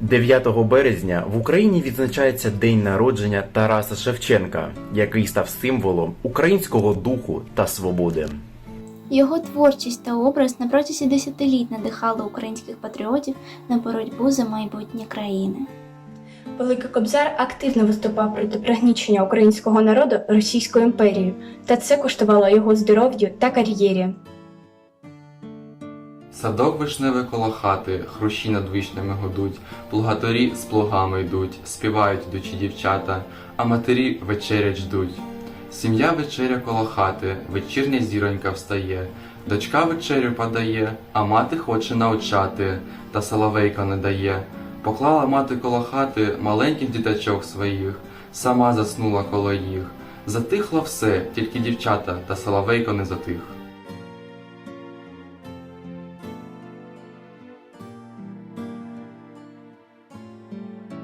9 березня в Україні відзначається день народження Тараса Шевченка, який став символом українського духу та свободи. Його творчість та образ на протязі десятиліть надихали українських патріотів на боротьбу за майбутнє країни. Великий Кобзар активно виступав проти пригнічення українського народу Російською імперією, та це коштувало його здоров'ю та кар'єрі. Садок вишневий коло хати, хрущі над вишнями гудуть, плугаторі з плугами йдуть, співають ідучі дівчата, а матері вечерять ждуть. Сім'я вечеря коло хати, вечірня зіронька встає, дочка вечерю подає, а мати хоче навчати, та соловейка не дає. Поклала мати коло хати маленьких діточок своїх, сама заснула коло їх. Затихло все, тільки дівчата, та соловейко не затих.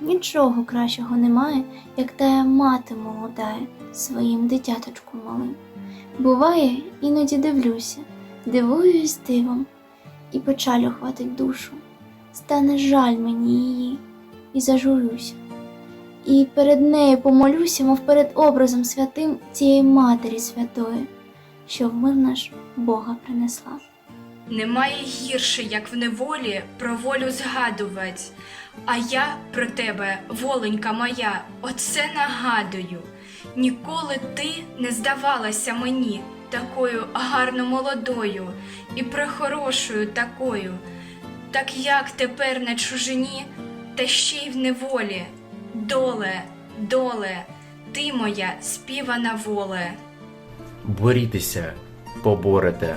нічого кращого немає, як тая мати молодая своїм дитяточку малим. Буває, іноді дивлюся, дивуюсь дивом, і печаль охватить душу. Стане жаль мені її, і зажурюся. І перед нею помолюся, мов перед образом святим цієї Матері Святої, що в мир наш Бога принесла. Немає гірше, як в неволі про волю згадувать. А я про тебе, воленька моя, оце нагадую. Ніколи ти не здавалася мені такою гарно молодою і прехорошою такою, так як тепер на чужині, та ще й в неволі. Доле, доле, ти моя співана воле. Борітеся, поборете,